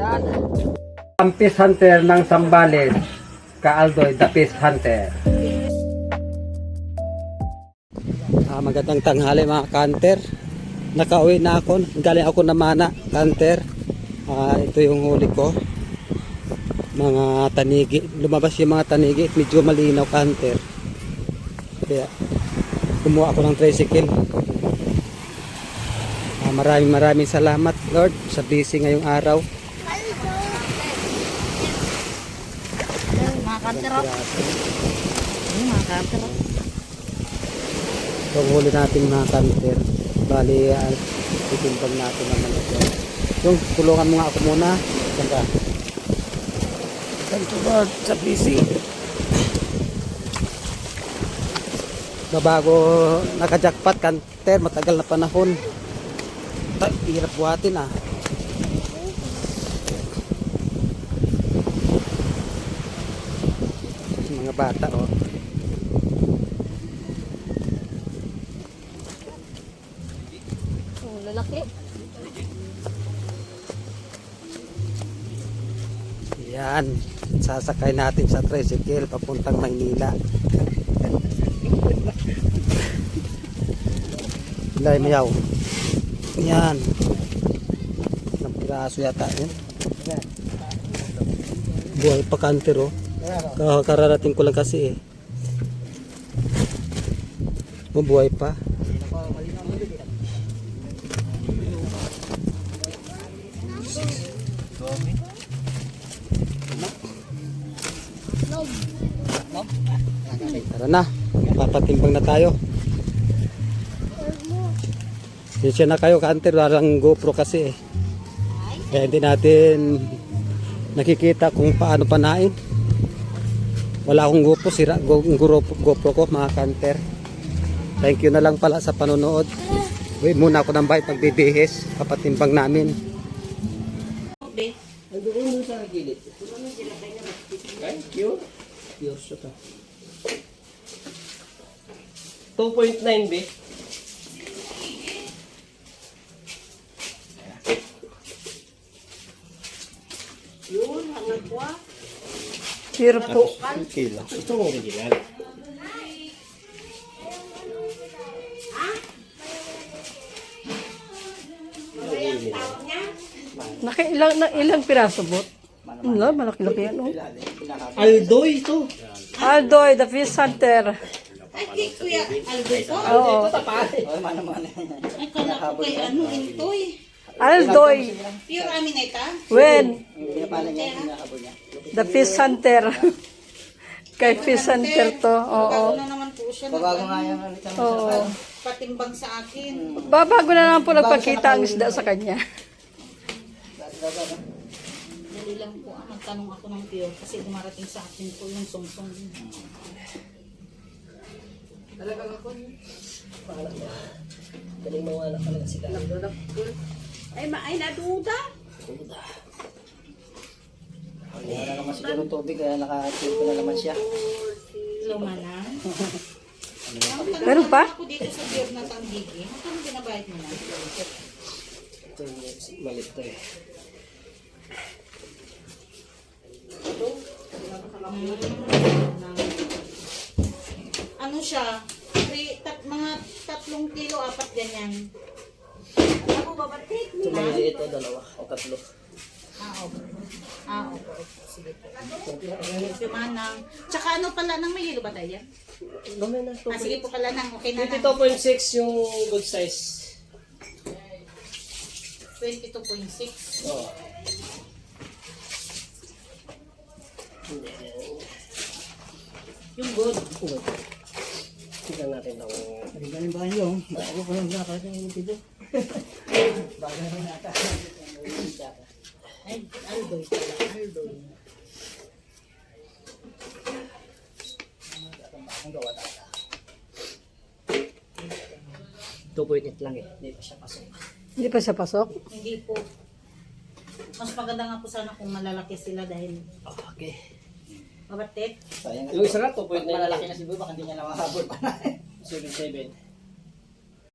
Yan. Ang Peace Hunter ng Sambales, Kaaldoy, the Peace Hunter. Ah, magandang tanghali mga kanter. Nakauwi na ako. Galing ako na mana, kanter. Ah, ito yung huli ko. Mga tanigi. Lumabas yung mga tanigi. Medyo malinaw kanter. Kaya kumuha ako ng tricycle. Maraming maraming salamat Lord sa busy ngayong araw. Mga kanter. oh. Ayun, mga kanter. oh. Itong huli natin mga kanter. Bali, uh, itimpag natin naman ito. Yung, tulungan mo nga ako muna. Saan ka? Thank you Lord sa busy. Babago naka-jackpot kanter, matagal na panahon. Ta hirap buhatin ah. Mga bata oh. Oh, lalaki. Yan, sasakay natin sa tricycle papuntang Maynila. Lay mayaw. Yan. Ilang piraso yata yun. Buhay pa kanter oh. Kakararating ko lang kasi eh. Oh, buhay pa. Tara na, papatimbang na tayo. Sensya na kayo kanter, parang GoPro kasi eh. Kaya hindi natin nakikita kung paano panain. Wala akong GoPro, sira Go- GoPro, GoPro ko mga kanter. Thank you na lang pala sa panonood. Uy, muna ako ng bite magbibihis, papatimbang namin. Thank you. Diyos ito. 2.9 be. Zero po. Kilo. Ito mo original. Naki ilang, na, ilang piraso bot? Wala, malaki-laki yan. Oh. Aldoy ito. Aldoy, the fish hunter. Oo. Ay, kala ko kay ano, intoy. Aldoy, Pure amineta. when? The fish hunter. Kay fish hunter to. Oo. Ano naman po siya. Babago nga yan. Oo. Patimbang sa akin. Babago na naman po nagpakita ang isda sa kanya. Dali lang po, ah, magtanong ako ng pure kasi dumarating sa akin po yung sungsong. Galing mga anak talaga sila. Ay, ma ay naduda. Wala na naman siguro tubig kaya nakatimpo na naman siya. Lumalang. Meron pa? Ako dito sa pure na tanggigi. Magkano binabayad mo na? Ito yung malit to eh. Ano siya? Three, tat, mga tatlong kilo, apat ganyan. Ako babatik Ito maliliit o dalawa o tatlo. Ah, okay. Ah, okay. Sige po. Si Manang. Tsaka ano pala, nang may hilo ba tayo? Gamay na. Ah, sige po pala nang, okay na nang. 22.6 yung good size. 22.6. Oo. Yung good. Tignan natin ang Galing ba yun? Bago ko lang nakakita yung dito. Ay, aldoy pala. Aldoy. Two point eight lang eh. Hindi pa siya pasok. Hindi pa siya pasok. Hindi po. Mas maganda nga po sana kung malalaki sila dahil Okay. mabatik. Sayang Yung isa na, 2.9. Pag malalaki na si Boy, baka hindi niya na makahabol pa na. 7.7.